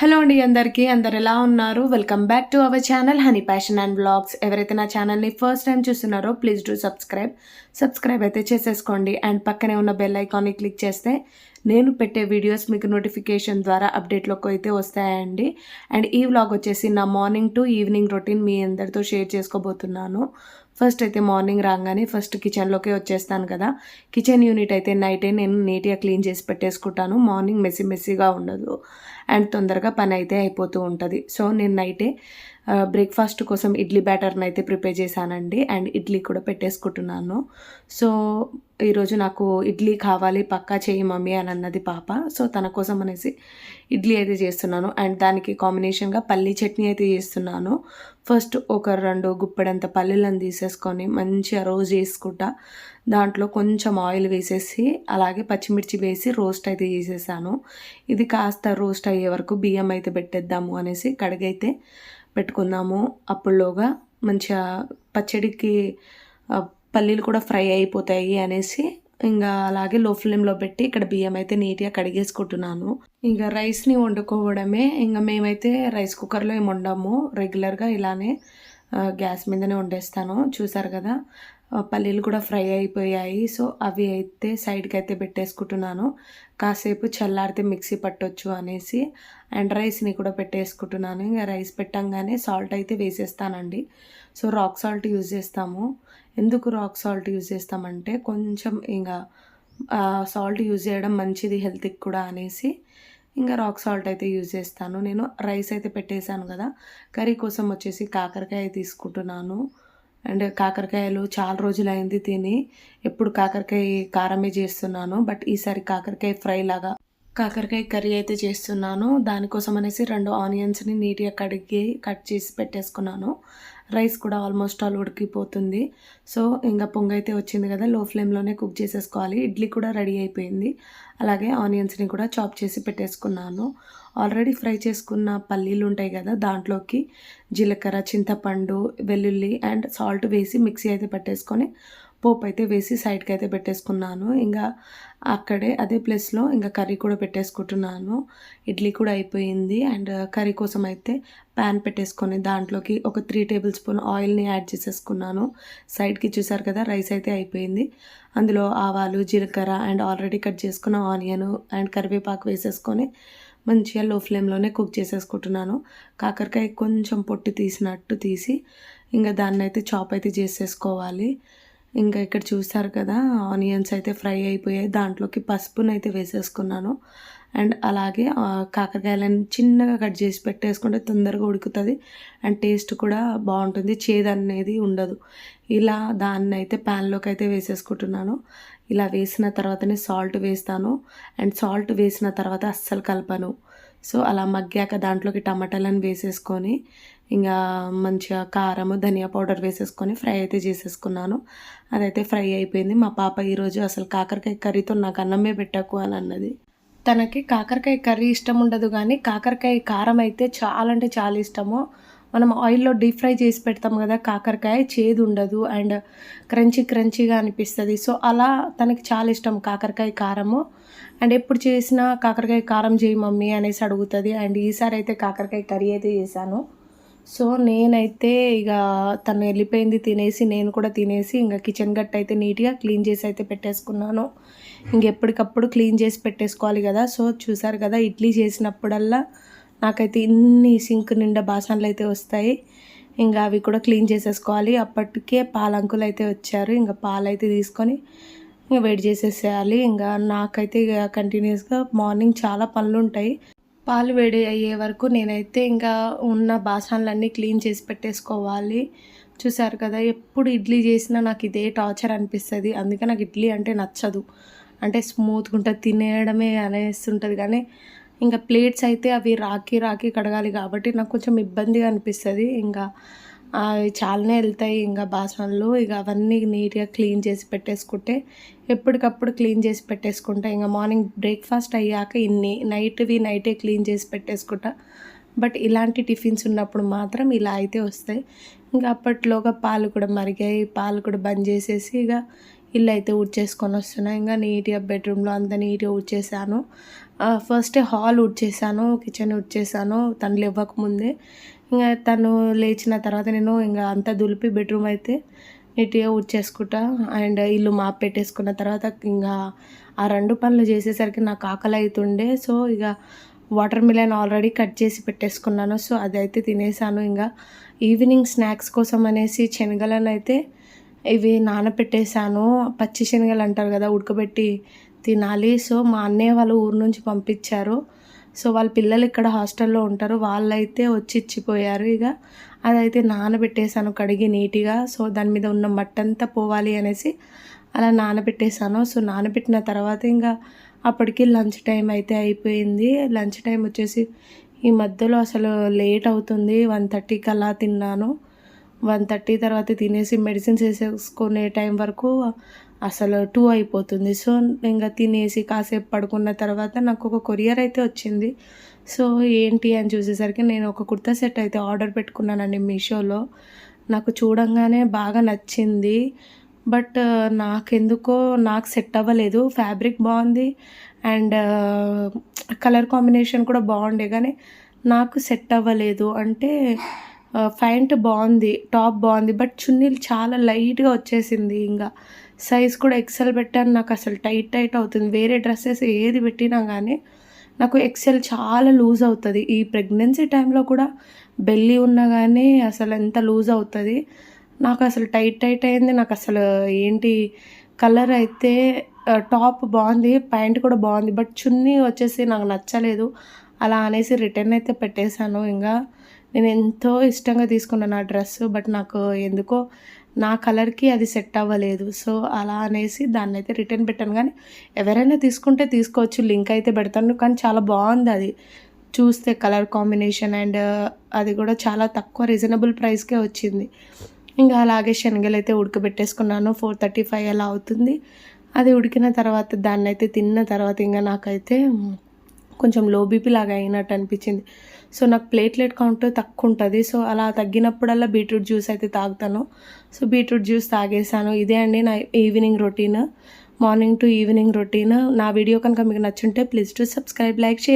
Hello అండి అందరికీ అందరు ఎలా ఉన్నారు? Welcome back to our channel honey passion and blogs ఎవరైతే నా ఛానల్ని ఫస్ట్ టైం చూస్తున్నారో ప్లీజ్ డూ సబ్స్క్రైబ్ సబ్స్క్రైబ్ అయితే చేసేసుకోండి. అండ్ పక్కనే ఉన్న బెల్ ఐకాన్ని క్లిక్ చేస్తే నేను పెట్టే వీడియోస్ మీకు నోటిఫికేషన్ ద్వారా అప్డేట్లోకి అయితే వస్తాయండి. అండ్ ఈ వ్లాగ్ వచ్చేసి నా మార్నింగ్ టు ఈవినింగ్ రొటీన్ మీ అందరితో షేర్ చేసుకోబోతున్నాను. ఫస్ట్ అయితే మార్నింగ్ రాగానే ఫస్ట్ కిచెన్లోకి వచ్చేస్తాను కదా. కిచెన్ యూనిట్ అయితే నైటే నేను నీట్గా క్లీన్ చేసి పెట్టేసుకుంటాను. మార్నింగ్ మెస్సీ మెస్సీగా ఉండదు. అండ్ తొందరగా పని అయితే అయిపోతూ ఉంటుంది. సో నేను నైటే బ్రేక్ఫాస్ట్ కోసం ఇడ్లీ బ్యాటర్ని అయితే ప్రిపేర్ చేశానండి. అండ్ ఇడ్లీ కూడా పెట్టేసుకుంటున్నాను. సో ఈరోజు నాకు ఇడ్లీ కావాలి పక్కా చేయి మమ్మీ అని అన్నది పాప. సో తన కోసం అనేసి ఇడ్లీ అయితే చేస్తున్నాను. అండ్ దానికి కాంబినేషన్గా పల్లీ చట్నీ అయితే చేస్తున్నాను. ఫస్ట్ ఒక రెండు గుప్పెడంత పల్లీలను తీసేసుకొని మంచిగా రోజ్ చేసుకుంటా. దాంట్లో కొంచెం ఆయిల్ వేసేసి అలాగే పచ్చిమిర్చి వేసి రోస్ట్ అయితే చేసేసాను. ఇది కాస్త రోస్ట్ అయ్యే వరకు బియ్యం అయితే పెట్టేద్దాము అనేసి కడిగైతే పెట్టుకుందాము. అప్పుడులోగా మంచిగా పచ్చడికి పల్లీలు కూడా ఫ్రై అయిపోతాయి అనేసి ఇంకా అలాగే లో ఫ్లేమ్లో పెట్టి ఇక్కడ బియ్యం అయితే నీట్గా కడిగేసుకుంటున్నాను. ఇంకా రైస్ని వండుకోవడమే ఇంకా మేమైతే రైస్ కుక్కర్లో ఏమి వండము. రెగ్యులర్గా ఇలానే గ్యాస్ మీదనే వండేస్తాను. చూసారు కదా? పల్లీలు కూడా ఫ్రై అయిపోయాయి. సో అవి అయితే సైడ్కి అయితే పెట్టేసుకుంటున్నాను. కాసేపు చల్లారితే మిక్సీ పట్టొచ్చు అనేసి. అండ్ రైస్ని కూడా పెట్టేసుకుంటున్నాను. ఇంకా రైస్ పెట్టంగానే సాల్ట్ అయితే వేసేస్తానండి. సో రాక్ సాల్ట్ యూజ్ చేస్తాము. ఎందుకు రాక్ సాల్ట్ యూజ్ చేస్తామంటే కొంచెం ఇంకా సాల్ట్ యూజ్ చేయడం మంచిది హెల్త్కి కూడా అనేసి. ఇంకా రాక్ సాల్ట్ అయితే యూజ్ చేస్తాను. నేను రైస్ అయితే పెట్టేశాను కదా. కర్రీ కోసం వచ్చేసి కాకరకాయ తీసుకుంటున్నాను. అండ్ కాకరకాయలు చాలా రోజులు అయింది తిని ఎప్పుడు కాకరకాయ కారమే చేస్తున్నాను బట్ ఈసారి కాకరకాయ ఫ్రై లాగా కాకరకాయ కర్రీ అయితే చేస్తున్నాను. దానికోసం అనేసి రెండు ఆనియన్స్ని నీట్గా కడిగి కట్ చేసి పెట్టేసుకున్నాను. రైస్ కూడా ఆల్మోస్ట్ ఆల్ ఉడికిపోతుంది. సో ఇంకా పొంగ అయితే వచ్చింది కదా లో ఫ్లేమ్లోనే కుక్ చేసేసుకోవాలి. ఇడ్లీ కూడా రెడీ అయిపోయింది. అలాగే ఆనియన్స్ని కూడా చాప్ చేసి పెట్టేసుకున్నాను. ఆల్రెడీ ఫ్రై చేసుకున్న పల్లీలు ఉంటాయి కదా దాంట్లోకి జీలకర్ర చింతపండు వెల్లుల్లి అండ్ సాల్ట్ వేసి మిక్సీ అయితే పెట్టేసుకొని పోపు అయితే వేసి సైడ్కి అయితే పెట్టేసుకున్నాను. ఇంకా అక్కడే అదే ప్లేస్లో ఇంకా కర్రీ కూడా పెట్టేసుకుంటున్నాను. ఇడ్లీ కూడా అయిపోయింది. అండ్ కర్రీ కోసం అయితే ప్యాన్ పెట్టేసుకొని దాంట్లోకి ఒక త్రీ టేబుల్ స్పూన్ ఆయిల్ని యాడ్ చేసేసుకున్నాను. సైడ్కి చూసారు కదా రైస్ అయితే అయిపోయింది. అందులో ఆవాలు జీలకర్ర అండ్ ఆల్రెడీ కట్ చేసుకున్న ఆనియన్ అండ్ కరివేపాకు వేసేసుకొని మంచిగా లో ఫ్లేమ్లోనే కుక్ చేసేసుకుంటున్నాను. కాకరకాయ కొంచెం పొట్టు తీసినట్టు తీసి ఇంకా దాన్ని అయితే చాప్ అయితే చేసేసుకోవాలి. ఇంకా ఇక్కడ చూస్తారు కదా ఆనియన్స్ అయితే ఫ్రై అయిపోయాయి. దాంట్లోకి పసుపును అయితే వేసేసుకున్నాను. అండ్ అలాగే కాకరకాయలను చిన్నగా కట్ చేసి పెట్టేసుకుంటే తొందరగా ఉడుకుతుంది. అండ్ టేస్ట్ కూడా బాగుంటుంది. చేదు అనేది ఉండదు. ఇలా దాన్ని అయితే ప్యాన్లోకి అయితే వేసేసుకుంటున్నాను. ఇలా వేసిన తర్వాతనే సాల్ట్ వేస్తాను. అండ్ సాల్ట్ వేసిన తర్వాత అస్సలు కలపను. సో అలా మగ్గాక దాంట్లోకి టమాటాలను వేసేసుకొని ఇంకా మంచిగా కారము ధనియా పౌడర్ వేసేసుకొని ఫ్రై అయితే చేసేసుకున్నాను. అదైతే ఫ్రై అయిపోయింది. మా పాప ఈరోజు అసలు కాకరకాయ కర్రీతో నాకు అన్నమే పెట్టకు అని అన్నది. తనకి కాకరకాయ కర్రీ ఇష్టం ఉండదు కానీ కాకరకాయ కారం అయితే చాలా అంటే చాలా ఇష్టము. మనం ఆయిల్లో డీప్ ఫ్రై చేసి పెడతాం కదా కాకరకాయ చేదు ఉండదు అండ్ క్రంచీ క్రంచీగా అనిపిస్తుంది. సో అలా తనకి చాలా ఇష్టం కాకరకాయ కారము. అండ్ ఎప్పుడు చేసినా కాకరకాయ కారం చేయి మమ్మీ అనేసి అడుగుతుంది. అండ్ ఈసారి అయితే కాకరకాయ కర్రీ అయితే చేశాను. సో నేనైతే ఇక తను వెళ్ళిపోయింది తినేసి నేను కూడా తినేసి ఇంకా కిచెన్ గట్ అయితే నీట్గా క్లీన్ చేసి అయితే పెట్టేసుకున్నాను. ఇంకెప్పటికప్పుడు క్లీన్ చేసి పెట్టేసుకోవాలి కదా. సో చూసారు కదా ఇడ్లీ చేసినప్పుడల్లా నాకైతే ఇన్ని సింక్ నిండా బాసనలు అయితే వస్తాయి. ఇంకా అవి కూడా క్లీన్ చేసేసుకోవాలి. అప్పటికే పాలంకులు అయితే వచ్చారు. ఇంకా పాలు అయితే తీసుకొని ఇంకా వెయిట్ చేసేసేయాలి. ఇంకా నాకైతే ఇక కంటిన్యూస్గా మార్నింగ్ చాలా పనులు ఉంటాయి పాలు వేడి అయ్యే వరకు నేనైతే ఇంకా ఉన్న బాసనలన్నీ క్లీన్ చేసి పెట్టేసుకోవాలి. చూసారు కదా ఎప్పుడు ఇడ్లీ చేసినా నాకు ఇదే టార్చర్ అనిపిస్తుంది. అందుకే నాకు ఇడ్లీ అంటే నచ్చదు. అంటే స్మూత్గా ఉంటుంది తినేయడమే అనేస్తుంటుంది. కానీ ఇంకా ప్లేట్స్ అయితే అవి రాకి రాకి కడగాలి కాబట్టి నాకు కొంచెం ఇబ్బందిగా అనిపిస్తుంది. ఇంకా అవి చాలానే వెళ్తాయి ఇంకా బాసనలు ఇక అవన్నీ నీట్గా క్లీన్ చేసి పెట్టేసుకుంటే ఎప్పటికప్పుడు క్లీన్ చేసి పెట్టేసుకుంటా. ఇంకా మార్నింగ్ బ్రేక్ఫాస్ట్ అయ్యాక ఇన్ని నైట్వి నైటే క్లీన్ చేసి పెట్టేసుకుంటా. బట్ ఇలాంటి టిఫిన్స్ ఉన్నప్పుడు మాత్రం ఇలా అయితే వస్తాయి. ఇంకా అప్పట్లోగా పాలు కూడా మరిగాయి. పాలు కూడా బంద్ చేసేసి ఇక ఇల్లు అయితే ఉడ్చేసుకొని వస్తున్నా. ఇంకా నీట్గా బెడ్రూమ్లో అంత నీట్గా ఉడ్చేసాను ఫస్ట్ హాల్ ఉడ్చేసాను కిచెన్ ఉడ్చేసాను తను లేవ్వకముందే ఇంకా తను లేచిన తర్వాత నేను ఇంకా అంతా దులిపి బెడ్రూమ్ అయితే నీట్గా ఉడ్చేసుకుంటా అండ్ ఇల్లు మాప్ పెట్టేసుకున్న తర్వాత ఇంకా ఆ రెండు పనులు చేసేసరికి నాకు ఆకలి అవుతుండే సో ఇక వాటర్ మిలన్ ఆల్రెడీ కట్ చేసి పెట్టేసుకున్నాను. సో అదైతే తినేసాను. ఇంకా ఈవినింగ్ స్నాక్స్ కోసం అనేసి శనగలను అయితే ఇవి నానపెట్టేశాను. పచ్చి శనగలు అంటారు కదా ఉడకబెట్టి తినాలి. సో మా అన్నయ్య వాళ్ళు ఊరు నుంచి పంపించారు. సో వాళ్ళ పిల్లలు ఇక్కడ హాస్టల్లో ఉంటారు. వాళ్ళైతే వచ్చి ఇచ్చిపోయారు ఇక. అదైతే నానబెట్టేశాను కడిగి నీట్గా. సో దాని మీద ఉన్న మట్టంతా పోవాలి అనేసి అలా నానబెట్టేశాను. సో నానబెట్టిన తర్వాత ఇంకా అప్పటికి లంచ్ టైం అయితే అయిపోయింది. లంచ్ టైం వచ్చేసి ఈ మధ్యలో అసలు లేట్ అవుతుంది. వన్ థర్టీకి అలా తిన్నాను. వన్ థర్టీ తర్వాత తినేసి మెడిసిన్స్ వేసేసుకునే టైం వరకు అసలు టూ అయిపోతుంది. సో ఇంకా తినేసి కాసేపు పడుకున్న తర్వాత నాకు ఒక కొరియర్ అయితే వచ్చింది. సో ఏంటి అని చూసేసరికి నేను ఒక కుర్తా సెట్ అయితే ఆర్డర్ పెట్టుకున్నానండి మీషోలో. నాకు చూడంగానే బాగా నచ్చింది. బట్ నాకెందుకో నాకు సెట్ అవ్వలేదు. ఫ్యాబ్రిక్ బాగుంది అండ్ కలర్ కాంబినేషన్ కూడా బాగుండే. కానీ నాకు సెట్ అవ్వలేదు. అంటే ఫ్యాంట్ బాగుంది టాప్ బాగుంది బట్ చున్నీలు చాలా లైట్గా వచ్చేసింది ఇంకా. సైజ్ కూడా ఎక్సెల్ పెట్టాను నాకు అసలు టైట్ టైట్ అవుతుంది. వేరే డ్రెస్సెస్ ఏది పెట్టినా కానీ నాకు ఎక్సెల్ చాలా లూజ్ అవుతుంది. ఈ ప్రెగ్నెన్సీ టైంలో కూడా బెల్లి ఉన్నా కానీ అసలు ఎంత లూజ్ అవుతుంది. నాకు అసలు టైట్ టైట్ అయింది నాకు అసలు ఏంటి కలర్ అయితే టాప్ బాగుంది ప్యాంట్ కూడా బాగుంది బట్ చున్నీ వచ్చేసి నాకు నచ్చలేదు. అలా అనేసి రిటర్న్ అయితే పెట్టేశాను ఇంకా. నేను ఎంతో ఇష్టంగా తీసుకున్నాను ఆ డ్రెస్ బట్ నాకు ఎందుకో నా కలర్కి అది సెట్ అవ్వలేదు. సో అలా అనేసి దాన్ని అయితే రిటర్న్ పెట్టాను. కానీ ఎవరైనా తీసుకుంటే తీసుకోవచ్చు లింక్ అయితే పెడతాను. కానీ చాలా బాగుంది అది. చూస్తే కలర్ కాంబినేషన్ అండ్ అది కూడా చాలా తక్కువ రీజనబుల్ ప్రైస్కే వచ్చింది. ఇంకా అలాగే శనగలు అయితే ఉడకబెట్టేసుకున్నాను. ఫోర్ థర్టీ ఫైవ్ అలా అవుతుంది. అది ఉడికిన తర్వాత దాన్ని అయితే తిన్న తర్వాత ఇంకా నాకైతే కొంచెం లో బీపీ లాగా అయినట్టు అనిపించింది. సో నాకు ప్లేట్లెట్ కౌంట్ తక్కువ ఉంటుంది సో అలా తగ్గినప్పుడల్లా బీట్రూట్ జ్యూస్ అయితే తాగుతాను. సో బీట్రూట్ జ్యూస్ తాగేసాను ఇదే అండి నా evening routine morning to evening routine నా వీడియో కనుక మీకు నచ్చుంటే ప్లీజ్ టు సబ్స్క్రైబ్ లైక్ చేయండి